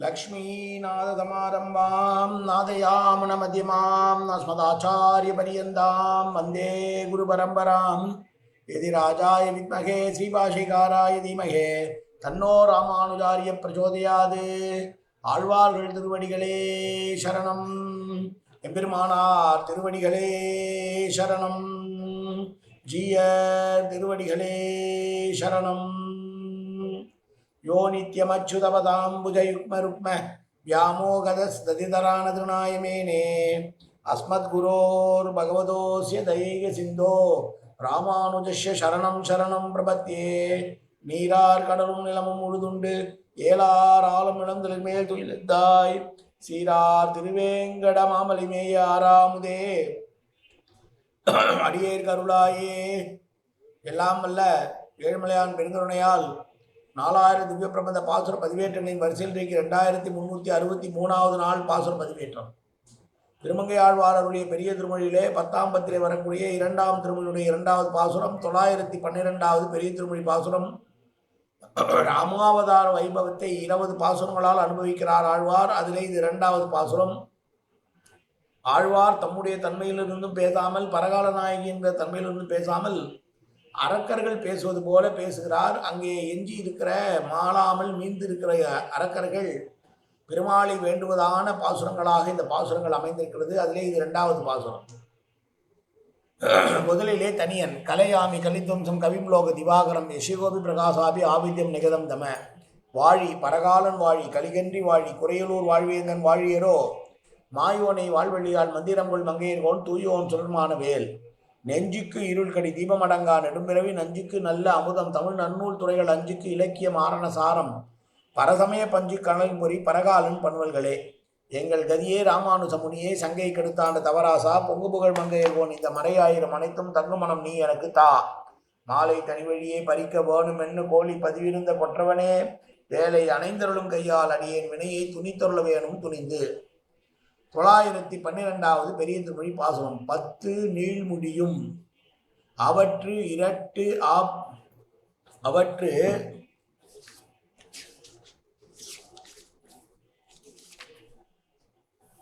லக்ஷ்மீநாதசமாரம்பாம் நாதயாமுனமதிமாம் அஸ்மதாச்சாரியபரியந்தாம் வந்தே குருபரம்பராம் எதி ராஜாய வித்மகே ஸ்ரீபாஷிகாராய தீமகே தன்னோ ராமானுஜாரிய பிரச்சோதயாது ஆழ்வார்கள் திருவடிகளே சரணம். எம்பெருமானார் திருவடிகளே சரணம். ஜீய திருவடிகளே சரணம். யோ நித்யமச்சுதபதாம்புஜயுக்மருக்ம व्यामोगदस्तदितरानतृणाय मेने अस्मद्गुरोर्भगवतोऽस्य दयैक सिन्धो ராமானுஜஸ்ய சரணம் சரணம் பிரபத்தியே நீரார் கடலும் நிலமும் உழுதுண்டு ஏலார் ஆலம் இளந்தலின் மேல் துயிலத்தாய் சீரார் திருவேங்கட மாமலி மேய ஆறாமுதே அடியேர் கருளாயே எல்லாம் வல்ல ஏழுமலையான் பெருங்கருணையால் நாலாயிரம் திவ்ய பிரபந்த பாசுர பதிவேற்றங்களின் வரிசையில் இன்றைக்கு ரெண்டாயிரத்தி முந்நூற்றி அறுபத்தி மூணாவது நாள் பாசுர பதிவேற்றம். திருமங்கை ஆழ்வாரருடைய பெரிய திருமொழியிலே பத்தாம் பத்திரை வரக்கூடிய இரண்டாம் திருமொழியுடைய இரண்டாவது பாசுரம் தொள்ளாயிரத்தி பன்னிரெண்டாவது பெரிய திருமொழி பாசுரம். ராமாவதார வைபவத்தை இருபது பாசுரங்களால் அனுபவிக்கிறார் ஆழ்வார். அதிலே இது இரண்டாவது பாசுரம். ஆழ்வார் தம்முடைய தன்மையிலிருந்தும் பேசாமல் பரகால நாயகி என்ற தன்மையிலிருந்தும் பேசாமல் அரக்கர்கள் பேசுவது போல பேசுகிறார். அங்கே எஞ்சி இருக்கிற மாளாமல் மீந்திருக்கிற அரக்கர்கள் பெருமாளை வேண்டுவதான பாசுரங்களாக இந்த பாசுரங்கள் அமைந்திருக்கிறது. அதிலே இது இரண்டாவது பாசுரம். முதலிலே தனியன் கலையாமி கலித்வம்சம் கவிம்லோக திவாகரம் யசிகோபி பிரகாசாபி ஆவித்யம் நிகதம் தம. வாழி பரகாலன் வாழி கலிகன்றி வாழி குறையலூர் வாழ்வியங்கன் வாழியரோ மாயோனை வாழ்வழியால் மந்திரங்கொள் மங்கையர்கோன் தூயோன் சுழற்மான வேல். நெஞ்சுக்கு இருள் கடி தீபமடங்கா நெடும்பிறவி நஞ்சுக்கு நல்ல அமுதம். தமிழ் நன்னூல் துறைகள் அஞ்சுக்கு இலக்கிய மாரண சாரம். பரசமய பஞ்சு கணல் பொறி பரகாலன் பண்வல்களே எங்கள் கதியே ராமானுசமுனியே சங்கை கெடுத்தாண்ட தவராசா. பொங்கு புகழ் மங்கையர்கோன் இந்த மறையாயிரம் அனைத்தும் தங்குமணம் நீ எனக்கு தா. மாலை தனிவழியே பறிக்க வேணும் என்று கோழி பதிவிருந்த கொற்றவனே. வேலை அணைந்தருளும் கையால் அடியேன். வினையை துணித்தருள வேணும் துணிந்து. தொள்ளாயிரத்தி பன்னிரெண்டாவது பெரிய திருமொழி பாசுரம் பத்து நீள்முடியும் அவற்று இரட்டு ஆப் அவற்று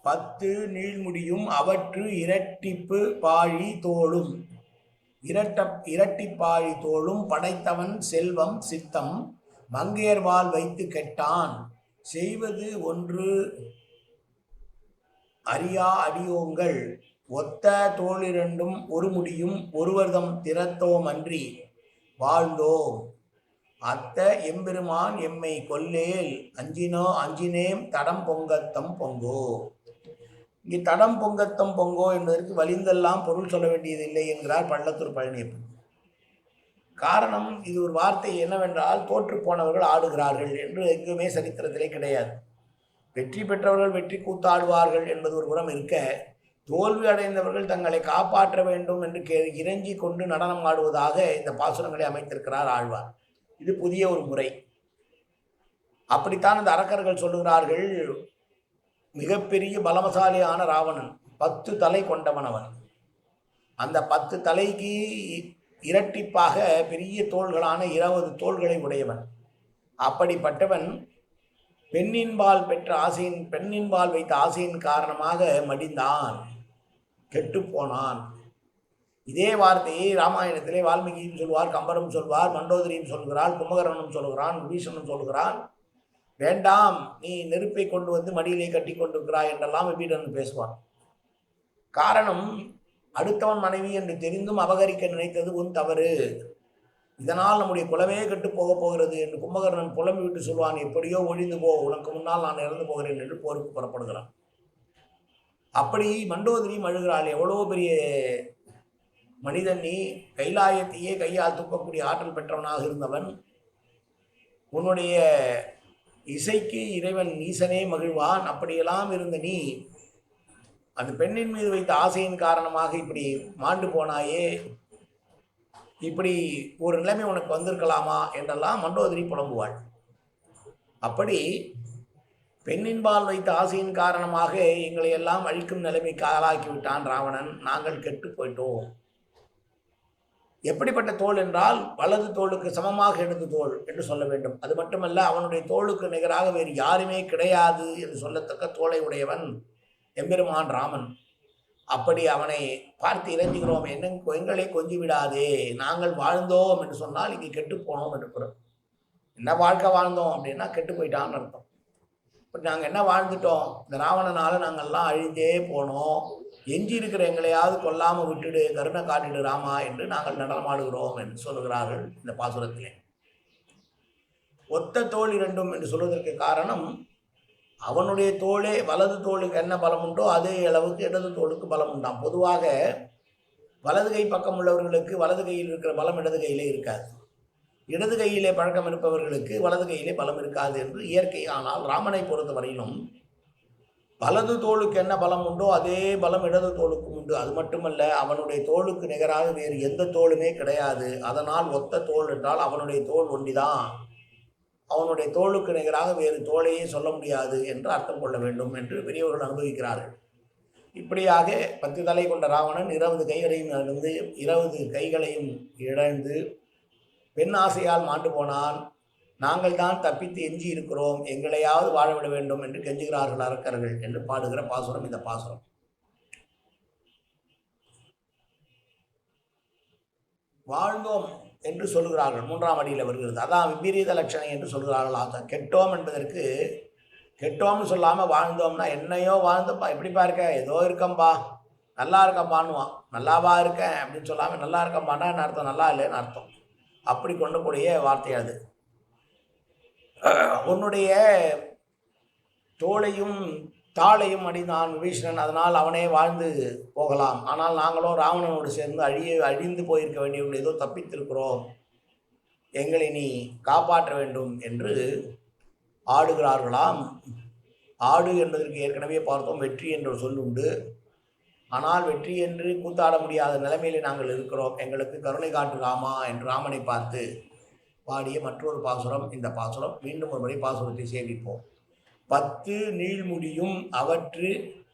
பத்து நீள்முடியும் அவற்று இரட்டிப்பு பாழி தோளும். இரட்ட இரட்டிப்பாழி தோளும் படைத்தவன் செல்வம் சித்தம் மங்கையர்வால் வைத்து கெட்டான். செய்வது ஒன்று அறியா அடியோங்கள் ஒத்த தோளிரண்டும் ஒரு முடியும் ஒருவர்தம் திறத்தோமன்றி வாழ்ந்தோம் அத்த எம்பெருமான் எம்மை கொல்லேல் அஞ்சினோ அஞ்சினேம் தடம் பொங்கத்தம் பொங்கோ? இங்கே தடம் பொங்கத்தம் பொங்கோ என்பதற்கு வலிந்தெல்லாம் பொருள் சொல்ல வேண்டியதில்லை என்கிறார் பள்ளத்தூர் பழனியப்பன். காரணம் இது ஒரு வார்த்தை என்னவென்றால் தோற்று போனவர்கள் ஆடுகிறார்கள் என்று எங்குமே சரித்திரத்திலே கிடையாது. வெற்றி பெற்றவர்கள் வெற்றி கூத்தாடுவார்கள் என்பது ஒரு புறம் இருக்க தோல்வி அடைந்தவர்கள் தங்களை காப்பாற்ற வேண்டும் என்று கே இறங்கி கொண்டு நடனம் ஆடுவதாக இந்த பாசுரங்களை அமைத்திருக்கிறார் ஆழ்வார். இது புதிய ஒரு முறை. அப்படித்தான் அந்த அரக்கர்கள் சொல்லுகிறார்கள் மிகப்பெரிய பலமசாலியான ராவணன் பத்து தலை கொண்டவன் அவன். அந்த பத்து தலைக்கு இரட்டிப்பாக பெரிய தோள்களான இருபது தோள்களை உடையவன். அப்படிப்பட்டவன் பெண்ணின்பால் பெற்ற ஆசையின் பெண்ணின்பால் வைத்த ஆசையின் காரணமாக மடிந்தான் கெட்டுப்போனான் இதே வார்த்தையை ராமாயணத்திலே வால்மீகியும் சொல்வார் கம்பரும் சொல்வார் மண்டோதரியும் சொல்கிறார் கும்பகரனும் சொல்கிறான் விபீஷனும் சொல்கிறான். வேண்டாம் நீ நெருப்பை கொண்டு வந்து மடியிலே கட்டி கொண்டிருக்கிறாய் என்றெல்லாம் விபீடன் பேசுவான். காரணம் அடுத்தவன் மனைவி என்று தெரிந்தும் அபகரிக்க நினைத்தது உன் தவறு. இதனால் நம்முடைய குலமே கெட்டு போக போகிறது என்று கும்பகர்ணன் புலம்பி விட்டு சொல்வான் எப்படியோ ஒழிந்து போ உனக்கு முன்னால் நான் இறந்து போகிறேன் என்று போருக்கு புறப்படுகிறான். அப்படி மண்டோதரியும் அழுகிறாள் எவ்வளோ பெரிய மனிதன் நீ? கைலாயத்தையே கையால் தூக்கக்கூடிய ஆற்றல் பெற்றவனாக இருந்தவன். உன்னுடைய இசைக்கு இறைவன் ஈசனே மகிழ்வான். அப்படியெல்லாம் இருந்த நீ அந்த பெண்ணின் மீது வைத்த ஆசையின் காரணமாக இப்படி மாண்டு போனாயே. இப்படி ஒரு நிலைமை உனக்கு வந்திருக்கலாமா என்றெல்லாம் மண்டோதரி புலம்புவாள். அப்படி பெண்ணின்பால் வைத்த ஆசையின் காரணமாக எங்களை எல்லாம் அழிக்கும் நிலைமைக்கு ஆளாக்கி விட்டான் ராவணன். நாங்கள் கெட்டு போயிட்டோம். எப்படிப்பட்ட தோல் என்றால் வலது தோளுக்கு சமமாக இடது தோல் என்று சொல்ல வேண்டும். அது மட்டுமல்ல அவனுடைய தோளுக்கு நிகராக வேறு யாருமே கிடையாது என்று சொல்லத்தக்க தோலை உடையவன் எம்பெருமான் ராமன். அப்படி அவனை பார்த்து இறைஞ்சுகிறோம். என்ன எங்களை கொஞ்சி விடாதே நாங்கள் வாழ்ந்தோம் என்று சொன்னால் இங்கே கெட்டு போனோம் என்று பொருள். என்ன வாழ்க்கை வாழ்ந்தோம் அப்படின்னா கெட்டு போயிட்டான்னு அர்த்தம். இப்போ நாங்கள் என்ன வாழ்ந்துட்டோம்? இந்த ராவணனால் நாங்கள்லாம் அழிந்தே போனோம். எஞ்சி இருக்கிற எங்களையாவது கொல்லாமல் விட்டுடு கருணை காட்டிடு ராமா என்று நாங்கள் நடனமாடுகிறோம் என்று சொல்லுகிறார்கள் இந்த பாசுரத்திலே. ஒத்த தோல் இரண்டும் என்று சொல்வதற்கு காரணம் அவனுடைய தோளே வலது தோளுக்கு என்ன பலம் உண்டோ அதே அளவுக்கு இடது தோளுக்கு பலம் உண்டாம் பொதுவாக வலது கை பக்கம் உள்ளவர்களுக்கு வலது கையில் இருக்கிற பலம் இடது கையிலே இருக்காது. இடது கையிலே பழக்கம் இருப்பவர்களுக்கு வலது கையிலே பலம் இருக்காது என்று இயற்கை. ஆனால் ராமனை பொறுத்தவரையிலும் வலது தோளுக்கு என்ன பலம் உண்டோ அதே பலம் இடது தோளுக்கும் உண்டு. அது மட்டுமல்ல அவனுடைய தோளுக்கு நிகராக வேறு எந்த தோளுமே கிடையாது. அதனால் ஒத்த தோல் என்றால் அவனுடைய தோல் ஒண்டிதான். அவனுடைய தோளுக்கு நிகராக வேறு தோளையே சொல்ல முடியாது என்று அர்த்தம் கொள்ள வேண்டும் என்று பெரியவர்கள் அனுபவிக்கிறார்கள். இப்படியாக பத்து தலை கொண்ட ராவணன் இருபது கைகளையும் இழந்து இருபது கைகளையும் இழந்து பெண் ஆசையால் மாண்டு போனான். நாங்கள் தான் தப்பித்து எஞ்சி இருக்கிறோம். எங்களையாவது வாழ விட வேண்டும் என்று கெஞ்சுகிறார்கள் அரக்கர்கள் என்று பாடுகிற பாசுரம் இந்த பாசுரம். வாழ்ந்தோம். என்று சொல்கிறார்கள் மூன்றாம் அடியில் வருகிறது. அதான் விபரீத லட்சணம் என்று சொல்கிறார்கள் அதான் கெட்டோம் என்பதற்கு கெட்டோம்னு சொல்லாமல் வாழ்ந்தோம்னா என்னையோ வாழ்ந்தப்பா. எப்படிப்பா இருக்க? ஏதோ இருக்கம்பா. நல்லா இருக்கம்பான்னுவான். நல்லாவா இருக்கேன் அப்படின்னு சொல்லாமல் நல்லா இருக்கம்பான்னா என்ன அர்த்தம்? நல்லா இல்லைன்னு அர்த்தம். அப்படி கொண்டக்கூடிய வார்த்தை அது. உன்னுடைய தோலையும் தாளையும் அடிந்தான் விபீஷணன். அதனால் அவனே வாழ்ந்து போகலாம். ஆனால் நாங்களும் ராவணனோடு சேர்ந்து அழிய அழிந்து போயிருக்க வேண்டிய ஏதோ தப்பித்திருக்கிறோம். எங்களை நீ காப்பாற்ற வேண்டும் என்று ஆடுகிறார்களாம். ஆடு என்பதற்கு ஏற்கனவே பார்த்தோம். வெற்றி என்ற சொல் உண்டு. ஆனால் வெற்றி என்று கூத்தாட முடியாத நிலைமையிலே நாங்கள் இருக்கிறோம். எங்களுக்கு கருணை காட்டு ராமா என்று ராமனை பார்த்து பாடிய மற்றொரு பாசுரம். இந்த பாசுரம் மீண்டும் ஒரு முறை பாசுரத்தை சேமிப்போம். பத்து நீழ்முடியும் அவற்று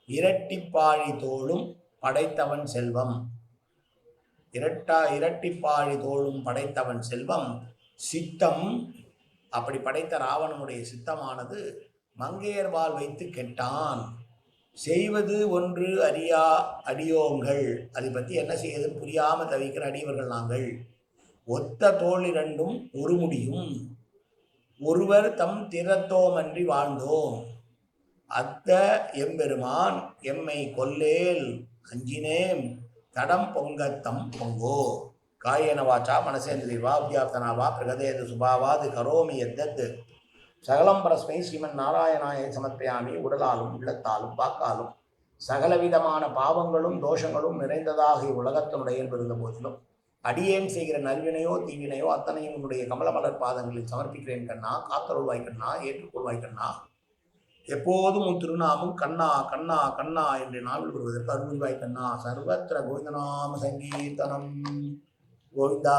இரட்டிப்பாழி தோளும் படைத்தவன் செல்வம். இரட்டா இரட்டிப்பாழி தோளும் படைத்தவன் செல்வம். சித்தம் அப்படி படைத்த ராவணனுடைய சித்தமானது மங்கையர்வால் வைத்து கெட்டான். செய்வது ஒன்று அறியா அடியோங்கள். அதை பற்றி என்ன செய்யுதுன்னு புரியாமல் தவிக்கிற அடியவர்கள் நாங்கள். ஒத்த தோல் இரண்டும் ஒரு முடியும். ஒருவர் தம் திறத்தோமன்றி வாழ்ந்தோம். அத்த எம்பெருமான் எம்மை கொல்லேல் அஞ்சினேம் தடம் பொங்கத்தம் பொங்கோ. காயன வாச்சா மனசேந்திரிவா அபியாப்தனாவா பிரகதேது சுபாவாது கரோமி எத்தத்து. சகலம் பரஸ்மை ஸ்ரீமன் நாராயணாய சமர்ப்பியாமி உடலாலும் உள்ளத்தாலும் வாக்காலும். சகலவிதமான பாவங்களும் தோஷங்களும் நிறைந்ததாக உலகத்தினுடைய இருந்த போதிலும் அடியேன் செய்கிற நல்வினையோ தீவினையோ அத்தனையும் உன்னுடைய கமலமலர் பாதங்களில் சமர்ப்பிக்கிறேன் கண்ணா காத்தருள்வாய் கண்ணா ஏற்றுக்கொள்வாய் கண்ணா. எப்போதும் உன் திருநாமம் கண்ணா கண்ணா கண்ணா என்று நாவில் வருவதற்கு அருள்வாய் கண்ணா. சர்வத்திர கோவிந்தநாம சங்கீர்த்தனம். கோவிந்தா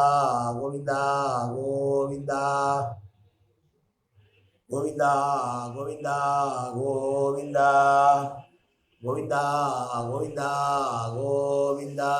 கோவிந்தா கோவிந்தா. கோவிந்தா கோவிந்தா கோவிந்தா. கோவிந்தா கோவிந்தா கோவிந்தா.